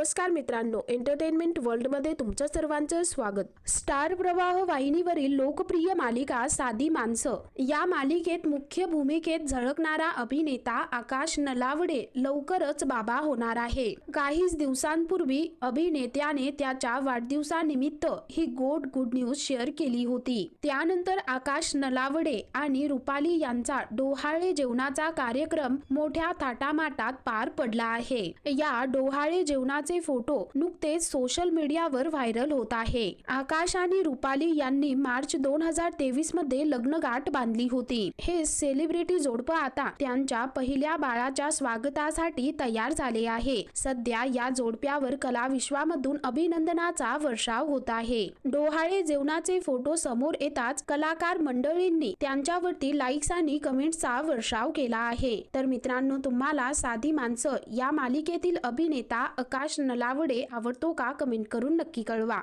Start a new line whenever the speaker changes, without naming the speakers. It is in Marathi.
नमस्कार मित्रांनो एंटरटेनमेंट वर्ल्डमध्ये तुमचं सर्वांचं स्वागत. स्टार प्रवाह वाहिनीवरील लोकप्रिय मालिका साधी माणसं. या मालिकेत मुख्य भूमिकेत झळकणारा अभिनेता आकाश नलावडे लवकरच बाबा होणार आहे. काहीच दिवसांपूर्वी अभिनेत्याने त्याच्या वाढदिवसानिमित्त ही गोड गुड न्यूज शेअर केली होती. त्यानंतर आकाश नलावडे आणि रुपाली यांचा डोहाळे जेवणाचा कार्यक्रम मोठ्या थाटामाटात पार पडला आहे. या डोहाळे जेवणाचे फोटो नुकतेच सोशल मीडियावर व्हायरल होत आहे. आकाश आणि रुपाली यांनी मार्च दोन हजार तेवीसमध्ये लग्न गाठ बांधली होती. हे सेलिब्रिटी जोडपं आता त्यांच्या पहिल्या बाळाच्या स्वागतासाठी तयार झाले आहे. सध्या या जोडप्यावर कला विश्वामधून अभिनंदनाचा वर्षाव होत आहे. डोहाळे जेवणाचे फोटो समोर येताच कलाकार मंडळींनी त्यांच्यावरती लाईक्स आणि कमेंट्सचा वर्षाव केला आहे. तर मित्रांनो तुम्हाला साधी माणसं या मालिकेतील अभिनेता आकाश नलावडे आवडतो का? कमेंट करून नक्की कळवा.